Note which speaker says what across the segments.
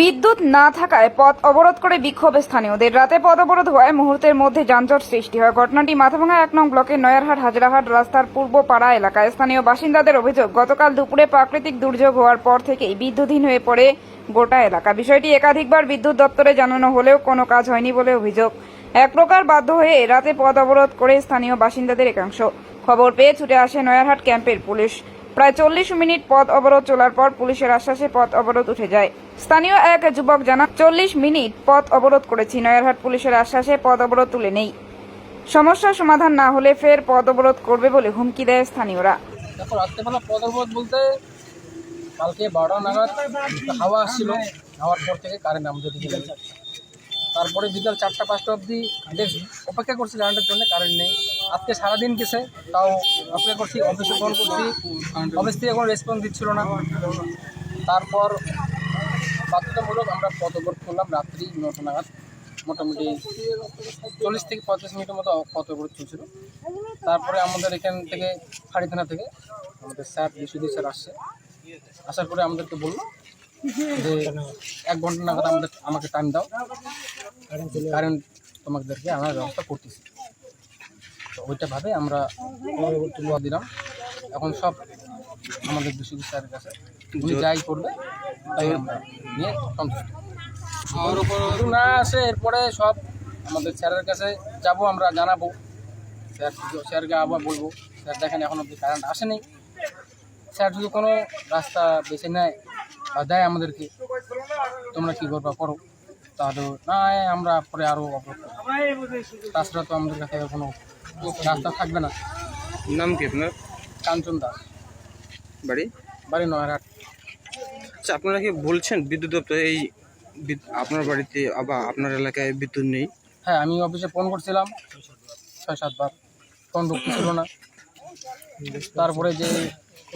Speaker 1: বিদ্যুৎ না থাকায় পথ অবরোধ করে বিক্ষোভ স্থানীয়দের। রাতে পথ অবরোধ হওয়ায় মুহূর্তের মধ্যে যানজট সৃষ্টি হয়। ঘটনাটি মাথাভাঙা এক নং ব্লকের নয়ারহাট হাজরাহাট রাস্তার পূর্ব পাড়া এলাকায়। স্থানীয় বাসিন্দাদের অভিযোগ, গতকাল দুপুরে প্রাকৃতিক দুর্যোগ হওয়ার পর থেকেই বিদ্যুৎহীন হয়ে পড়ে গোটা এলাকা। বিষয়টি একাধিকবার বিদ্যুৎ দপ্তরে জানানো হলেও কোনো কাজ হয়নি বলে অভিযোগ। এক প্রকার বাধ্য হয়ে রাতে পথ অবরোধ করে স্থানীয় বাসিন্দাদের একাংশ। খবর পেয়ে ছুটে আসে নয়ারহাট ক্যাম্পের পুলিশ। প্রায় চল্লিশ মিনিট পথ অবরোধ চলার পর পুলিশের আশ্বাসে পথ অবরোধ উঠে যায়। স্থানীয় এক যুবক জানা চল্লিশ মিনিট পথ অবরোধ করেছি, নয়ারহাট পুলিশের আশ্বাসে পথ অবরোধ তুলে নেই। সমস্যার সমাধান না হলে ফের পথ অবরোধ করবে বলে হুমকি দেয় স্থানীয়রা।
Speaker 2: দেখো পদর্বোধ বলতে কালকে বারোটা নাগাদ হাওয়া আসছিল হাওয়ার পর থেকে কারেন্ট আমাদের তারপরে বিকাল চারটা, পাঁচটা অবধি বেশ অপেক্ষা করছি কারেন্টের জন্য কারেন্ট নেই। আজকে সারাদিন গেছে, তাও অপেক্ষা করছি অফিসে ফোন করছি। অফিস থেকে কোনো রেসপন্স দিচ্ছিল না। তারপর বাধ্যতামূলক আমরা পদবোধ করলাম রাত্রি নটা নাগাদ। মোটামুটি চল্লিশ থেকে পঁয়ত্রিশ মিনিটের মতো পদবোধ চলছিল। তারপরে আমাদের এখান থেকে ফাঁড়ি থানা থেকে আমাদের স্যার বিশুদ্ধি স্যার আসছে। আসার পরে আমাদেরকে বলল যে, এক ঘণ্টা নাগাদ আমাদের আমাকে টাইম দাও। কারেন্ট তোমাদেরকে আনার ব্যবস্থা করতেছি। তো ওইটা ভাবে আমরা তুলে দিলাম। এখন সব আমাদের বিশুদ্ধি স্যারের কাছে উনি যাই করবে তাই আমরা নিয়ে সন্তুষ্ট। শুধু না আসে এরপরে সব আমাদের স্যারের কাছে যাব আমরা জানাব। স্যার স্যারকে আবার বলব স্যার দেখেন এখন অব্দি কারেন্ট আসেনি। স্যার যদি কোনো রাস্তা বেছে নেয় বা দেয় আমাদেরকে তোমরা কী করবা করো। তাহলে না আমরা পরে আরও অবরোধ তাছাড়া তো আমাদের কাছে কোনো রাস্তা থাকবে না।
Speaker 3: নাম কি আপনার?
Speaker 2: কাঞ্চন দাস।
Speaker 3: বাড়ি?
Speaker 2: বাড়ি নয়হাট
Speaker 3: আচ্ছা আপনারা কি বলছেন বিদ্যুৎ দপ্তর এই আপনার বাড়িতে আবার আপনার এলাকায় বিদ্যুৎ নেই?
Speaker 2: হ্যাঁ আমি অফিসে ফোন করছিলাম। ছয় সাতবার ফোন ঢুকতেছিল না। তারপরে যে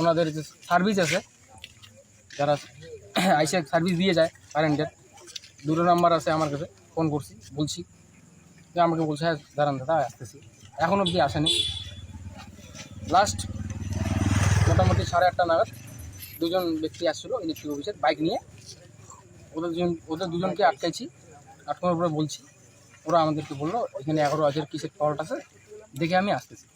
Speaker 2: ওনাদের যে সার্ভিস আছে যারা আইসে সার্ভিস দিয়ে যায় কারেন্টের দুটো নাম্বার আছে আমার কাছে, ফোন করছি, বলছি, যে আমাকে বলছে হ্যাঁ দাঁড়ান দাদা, আসতেছি। এখন অবধি আসেনি। লাস্ট মোটামুটি সাড়ে আটটা নাগাদ দুজন ব্যক্তি আসছিল ইলেকট্রিক অফিসের বাইক নিয়ে। ওদের দুজন, ওদের দুজনকে আটকাইছি, আটকানোর পরে বলছি, ওরা আমাদেরকে বলল, এখানে এগারো হাজার কিসের ফল্ট আছে, দেখে আমি আসতেছি।